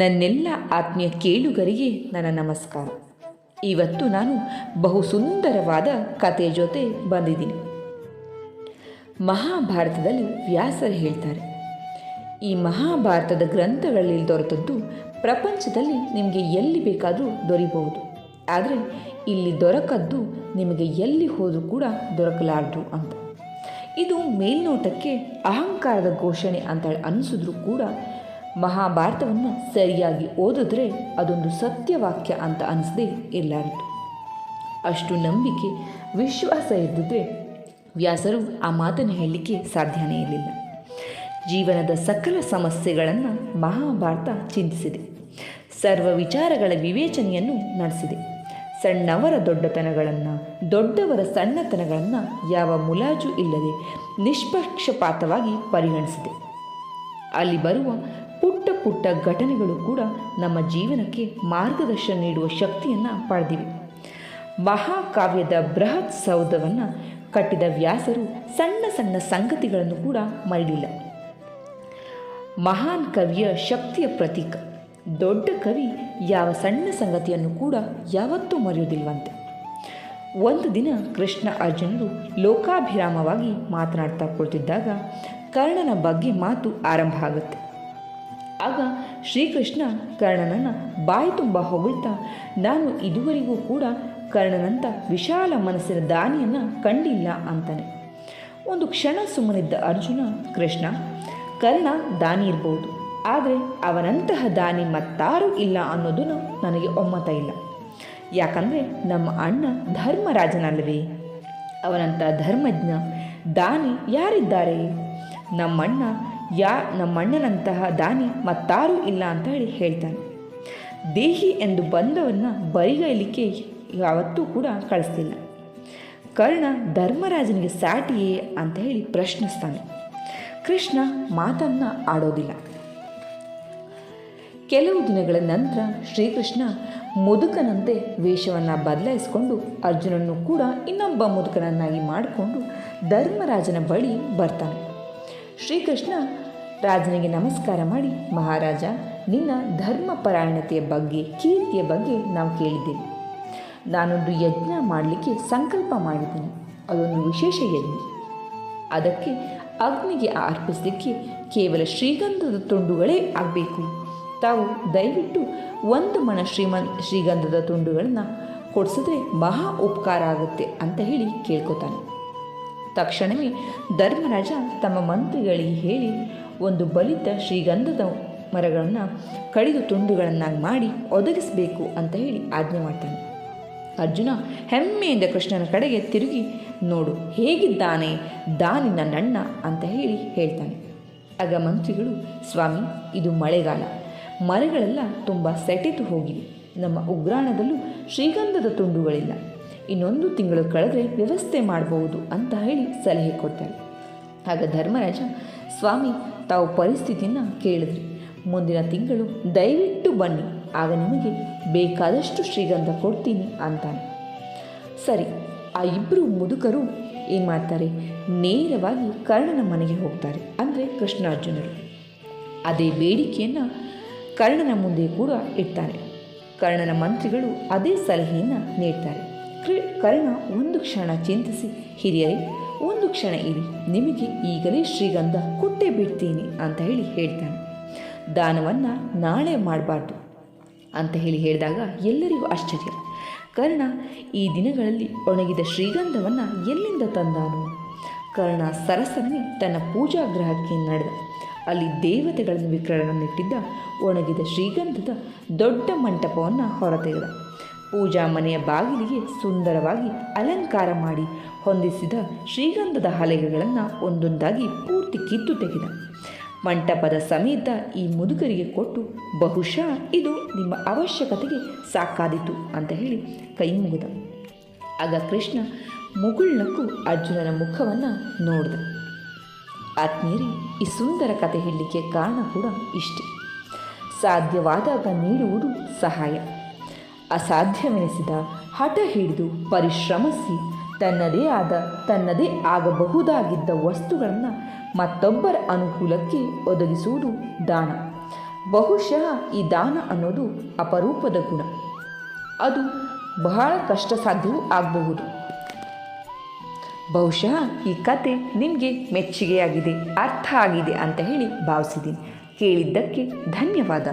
ನನ್ನೆಲ್ಲ ಆತ್ಮೀಯ ಕೇಳುಗರಿಗೆ ನನ್ನ ನಮಸ್ಕಾರ. ಇವತ್ತು ನಾನು ಬಹು ಸುಂದರವಾದ ಕಥೆಯ ಜೊತೆ ಬಂದಿದ್ದೀನಿ. ಮಹಾಭಾರತದಲ್ಲಿ ವ್ಯಾಸರು ಹೇಳ್ತಾರೆ, ಈ ಮಹಾಭಾರತದ ಗ್ರಂಥಗಳಲ್ಲಿ ದೊರೆತದ್ದು ಪ್ರಪಂಚದಲ್ಲಿ ನಿಮಗೆ ಎಲ್ಲಿ ಬೇಕಾದರೂ ದೊರೀಬಹುದು. ಆದರೆ ಇಲ್ಲಿ ದೊರಕದ್ದು ನಿಮಗೆ ಎಲ್ಲಿ ಹೋದರೂ ಕೂಡ ದೊರಕಲಾರದು ಅಂತ. ಇದು ಮೇಲ್ನೋಟಕ್ಕೆ ಅಹಂಕಾರದ ಘೋಷಣೆ ಅಂತ ಅನಿಸಿದ್ರೂ ಕೂಡ ಮಹಾಭಾರತವನ್ನು ಸರಿಯಾಗಿ ಓದಿದ್ರೆ ಅದೊಂದು ಸತ್ಯವಾಕ್ಯ ಅಂತ ಅನಿಸದೆ ಇರಲಾರದು ಅಷ್ಟು ನಂಬಿಕೆ ವಿಶ್ವಾಸ ಇದ್ದಿದ್ರೆ ವ್ಯಾಸರು ಆ ಮಾತನ್ನು ಹೇಳಲಿಕ್ಕೆ ಸಾಧ್ಯನೇ ಇರಲಿಲ್ಲ. ಜೀವನದ ಸಕಲ ಸಮಸ್ಯೆಗಳನ್ನು ಮಹಾಭಾರತ ಚಿಂತಿಸಿದೆ. ಸರ್ವ ವಿಚಾರಗಳ ವಿವೇಚನೆಯನ್ನು ನಡೆಸಿದೆ. ಸಣ್ಣವರ ದೊಡ್ಡತನಗಳನ್ನು, ದೊಡ್ಡವರ ಸಣ್ಣತನಗಳನ್ನು ಯಾವ ಮುಲಾಜು ಇಲ್ಲದೆ ನಿಷ್ಪಕ್ಷಪಾತವಾಗಿ ಪರಿಗಣಿಸಿದೆ. ಅಲ್ಲಿ ಬರುವ ಪುಟ್ಟ ಘಟನೆಗಳು ಕೂಡ ನಮ್ಮ ಜೀವನಕ್ಕೆ ಮಾರ್ಗದರ್ಶನ ನೀಡುವ ಶಕ್ತಿಯನ್ನು ಪಡೆದಿವೆ. ಮಹಾಕಾವ್ಯದ ಬೃಹತ್ ಸೌಧವನ್ನು ಕಟ್ಟಿದ ವ್ಯಾಸರು ಸಣ್ಣ ಸಣ್ಣ ಸಂಗತಿಗಳನ್ನು ಕೂಡ ಮರಳಿಲ್ಲ ಮಹಾನ್ ಕವಿಯ ಶಕ್ತಿಯ ಪ್ರತೀಕ, ದೊಡ್ಡ ಕವಿ ಯಾವ ಸಣ್ಣ ಸಂಗತಿಯನ್ನು ಕೂಡ ಯಾವತ್ತೂ ಮರೆಯುವುದಿಲ್ವಂತೆ ಒಂದು ದಿನ ಕೃಷ್ಣ ಅರ್ಜುನರು ಲೋಕಾಭಿರಾಮವಾಗಿ ಮಾತನಾಡ್ತಾ ಕುಳಿತಿದ್ದಾಗ ಕರ್ಣನ ಬಗ್ಗೆ ಮಾತು ಆರಂಭ ಆಗುತ್ತೆ. ಆಗ ಶ್ರೀಕೃಷ್ಣ ಕರ್ಣನನ್ನು ಬಾಯಿ ತುಂಬ ಹೊಗಳ್ತಾ, ನಾನು ಇದುವರೆಗೂ ಕೂಡ ಕರ್ಣನಂಥ ವಿಶಾಲ ಮನಸ್ಸಿನ ದಾನಿಯನ್ನು ಕಂಡಿಲ್ಲ ಅಂತಾನೆ. ಒಂದು ಕ್ಷಣ ಸುಮ್ಮನಿದ್ದ ಅರ್ಜುನ, ಕೃಷ್ಣ, ಕರ್ಣ ದಾನಿ ಇರ್ಬೋದು, ಆದರೆ ಅವನಂತಹ ದಾನಿ ಮತ್ತಾರೂ ಇಲ್ಲ ಅನ್ನೋದನ್ನು ನನಗೆ ಒಮ್ಮತ ಇಲ್ಲ. ಯಾಕಂದರೆ ನಮ್ಮ ಅಣ್ಣ ಧರ್ಮರಾಜನಲ್ಲವೇ? ಅವನಂಥ ಧರ್ಮಜ್ಞ, ದಾನಿ ಯಾರಿದ್ದಾರೆ? ನಮ್ಮಣ್ಣ ಯಾ ನಮ್ಮಣ್ಣನಂತಹ ದಾನಿ ಮತ್ತಾರೂ ಇಲ್ಲ ಅಂತ ಹೇಳಿ ಹೇಳ್ತಾನೆ. ದೇಹಿ ಎಂದು ಬಂದವನ್ನ ಬರಿಗೈಲಿಕ್ಕೆ ಯಾವತ್ತೂ ಕೂಡ ಕಳಿಸ್ತಿಲ್ಲ ಕರ್ಣ ಧರ್ಮರಾಜನಿಗೆ ಸಾಟಿಯೇ ಅಂತ ಹೇಳಿ ಪ್ರಶ್ನಿಸ್ತಾನೆ. ಕೃಷ್ಣ ಮಾತನ್ನು ಆಡೋದಿಲ್ಲ. ಕೆಲವು ದಿನಗಳ ನಂತರ ಶ್ರೀಕೃಷ್ಣ ಮುದುಕನಂತೆ ವೇಷವನ್ನು ಬದಲಾಯಿಸಿಕೊಂಡು ಅರ್ಜುನನ್ನು ಕೂಡ ಇನ್ನೊಬ್ಬ ಮುದುಕನನ್ನಾಗಿ ಮಾಡಿಕೊಂಡು ಧರ್ಮರಾಜನ ಬಳಿ ಬರ್ತಾನೆ. ಶ್ರೀಕೃಷ್ಣ ರಾಜನಿಗೆ ನಮಸ್ಕಾರ ಮಾಡಿ, ಮಹಾರಾಜ, ನಿನ್ನ ಧರ್ಮಪರಾಯಣತೆಯ ಬಗ್ಗೆ, ಕೀರ್ತಿಯ ಬಗ್ಗೆ ನಾವು ಕೇಳಿದ್ದೇವೆ. ನಾನೊಂದು ಯಜ್ಞ ಮಾಡಲಿಕ್ಕೆ ಸಂಕಲ್ಪ ಮಾಡಿದ್ದೀನಿ. ಅದೊಂದು ವಿಶೇಷ ಯಜ್ಞ. ಅದಕ್ಕೆ ಅಗ್ನಿಗೆ ಅರ್ಪಿಸಲಿಕ್ಕೆ ಕೇವಲ ಶ್ರೀಗಂಧದ ತುಂಡುಗಳೇ ಆಗಬೇಕು. ತಾವು ದಯವಿಟ್ಟು ಒಂದು ಮಣ ಶ್ರೀಮನ್, ಶ್ರೀಗಂಧದ ತುಂಡುಗಳನ್ನು ಕೊಡಿಸಿದ್ರೆ ಮಹಾ ಉಪಕಾರ ಆಗುತ್ತೆ ಅಂತ ಹೇಳಿ ಕೇಳ್ಕೊತಾನೆ. ತಕ್ಷಣವೇ ಧರ್ಮರಾಜ ತಮ್ಮ ಮಂತ್ರಿಗಳಿಗೆ ಹೇಳಿ ಒಂದು ಬಲಿತ ಶ್ರೀಗಂಧದ ಮರಗಳನ್ನು ಕಡಿದು ತುಂಡುಗಳನ್ನಾಗಿ ಮಾಡಿ ಒದಗಿಸಬೇಕು ಅಂತ ಹೇಳಿ ಆಜ್ಞೆ ಮಾಡ್ತಾನೆ. ಅರ್ಜುನ ಹೆಮ್ಮೆಯಿಂದ ಕೃಷ್ಣನ ಕಡೆಗೆ ತಿರುಗಿ, ನೋಡು, ಹೇಗಿದ್ದಾನೆ? ದಾನಿ ನನ್ನಣ್ಣ ಅಂತ ಹೇಳಿ ಹೇಳ್ತಾನೆ. ಆಗ ಮಂತ್ರಿಗಳು, ಸ್ವಾಮಿ, ಇದು ಮಳೆಗಾಲ. ಮರಗಳೆಲ್ಲ ತುಂಬ ಸೆಟೆತು ಹೋಗಿವೆ ನಮ್ಮ ಉಗ್ರಾಣದಲ್ಲೂ ಶ್ರೀಗಂಧದ ತುಂಡುಗಳಿಲ್ಲ. ಇನ್ನೊಂದು ತಿಂಗಳು ಕಳೆದ್ರೆ ವ್ಯವಸ್ಥೆ ಮಾಡಬಹುದು ಅಂತ ಹೇಳಿ ಸಲಹೆ ಕೊಡ್ತಾರೆ. ಆಗ ಧರ್ಮರಾಜ, ಸ್ವಾಮಿ, ತಾವು ಪರಿಸ್ಥಿತಿಯನ್ನು ಕೇಳಿದ್ರಿ. ಮುಂದಿನ ತಿಂಗಳು ದಯವಿಟ್ಟು ಬನ್ನಿ. ಆಗ ನಿಮಗೆ ಬೇಕಾದಷ್ಟು ಶ್ರೀಗಂಧ ಕೊಡ್ತೀನಿ ಅಂತಾನೆ. ಸರಿ, ಆ ಇಬ್ಬರು ಮುದುಕರು ಏನು ಮಾಡ್ತಾರೆ? ನೇರವಾಗಿ ಕರ್ಣನ ಮನೆಗೆ ಹೋಗ್ತಾರೆ ಅಂದರೆ ಕೃಷ್ಣಾರ್ಜುನರು. ಅದೇ ಬೇಡಿಕೆಯನ್ನು ಕರ್ಣನ ಮುಂದೆ ಕೂಡ ಇಡ್ತಾರೆ. ಕರ್ಣನ ಮಂತ್ರಿಗಳು ಅದೇ ಸಲಹೆಯನ್ನು ನೀಡ್ತಾರೆ. ಕರ್ಣ ಒಂದು ಕ್ಷಣ ಚಿಂತಿಸಿ, ಹಿರಿಯರೇ, ಒಂದು ಕ್ಷಣ ಇರಿ, ನಿಮಗೆ ಈಗಲೇ ಶ್ರೀಗಂಧ ಕೊಟ್ಟೇ ಬಿಡ್ತೀನಿ ಅಂತ ಹೇಳಿ ಹೇಳ್ತಾನೆ. ದಾನವನ್ನು ನಾಳೆ ಮಾಡಬಾರ್ದು ಅಂತ ಹೇಳಿ ಹೇಳಿದಾಗ ಎಲ್ಲರಿಗೂ ಆಶ್ಚರ್ಯ. ಕರ್ಣ, ಈ ದಿನಗಳಲ್ಲಿ ಒಣಗಿದ ಶ್ರೀಗಂಧವನ್ನು ಎಲ್ಲಿಂದ ತಂದಾನು? ಕರ್ಣ ಸರಸರನೆ ತನ್ನ ಪೂಜಾಗ್ರಹಕ್ಕೆ ನಡೆದ. ಅಲ್ಲಿ ದೇವತೆಗಳನ್ನು ವಿಕ್ರಣನಿಟ್ಟಿದ್ದ ಒಣಗಿದ ಶ್ರೀಗಂಧದ ದೊಡ್ಡ ಮಂಟಪವನ್ನು ಹೊರತೆಗೆದ. ಪೂಜಾ ಮನೆಯ ಬಾಗಿಲಿಗೆ ಸುಂದರವಾಗಿ ಅಲಂಕಾರ ಮಾಡಿ ಹೊಂದಿಸಿದ ಶ್ರೀಗಂಧದ ಹಲಗೆಗಳನ್ನು ಒಂದೊಂದಾಗಿ ಪೂರ್ತಿ ಕಿತ್ತು ತೆಗೆದ. ಮಂಟಪದ ಸಮೇತ ಈ ಮುದುಕರಿಗೆ ಕೊಟ್ಟು ಬಹುಶಃ ಇದು ನಿಮ್ಮ ಅವಶ್ಯಕತೆಗೆ ಸಾಕಾದೀತು ಅಂತ ಹೇಳಿ ಕೈ ಮುಗಿದ. ಆಗ ಕೃಷ್ಣ ಮುಗುಳ್ನಕ್ಕೂ ಅರ್ಜುನನ ಮುಖವನ್ನು ನೋಡಿದ. ಆತ್ಮೀಯರೇ, ಈ ಸುಂದರ ಕಥೆ ಹೇಳಲಿಕ್ಕೆ ಕಾರಣ ಕೂಡ ಇಷ್ಟೆ. ಸಾಧ್ಯವಾದಾಗ ನೀಡುವುದು ಸಹಾಯ. ಅಸಾಧ್ಯವೆನಿಸಿದ ಹಠ ಹಿಡಿದು ಪರಿಶ್ರಮಿಸಿ ತನ್ನದೇ ಆದ ತನ್ನದೇ ಆಗಬಹುದಾಗಿದ್ದ ವಸ್ತುಗಳನ್ನು ಮತ್ತೊಬ್ಬರ ಅನುಕೂಲಕ್ಕೆ ಒದಗಿಸುವುದು ದಾನ. ಬಹುಶಃ ಈ ದಾನ ಅನ್ನೋದು ಅಪರೂಪದ ಗುಣ. ಅದು ಬಹಳ ಕಷ್ಟ ಸಾಧ್ಯವೂ ಆಗಬಹುದು. ಬಹುಶಃ ಈ ಕತೆ ನಿಮಗೆ ಮೆಚ್ಚುಗೆಯಾಗಿದೆ, ಅರ್ಥ ಆಗಿದೆ ಅಂತ ಹೇಳಿ ಭಾವಿಸಿದ್ದೀನಿ. ಕೇಳಿದ್ದಕ್ಕೆ ಧನ್ಯವಾದ.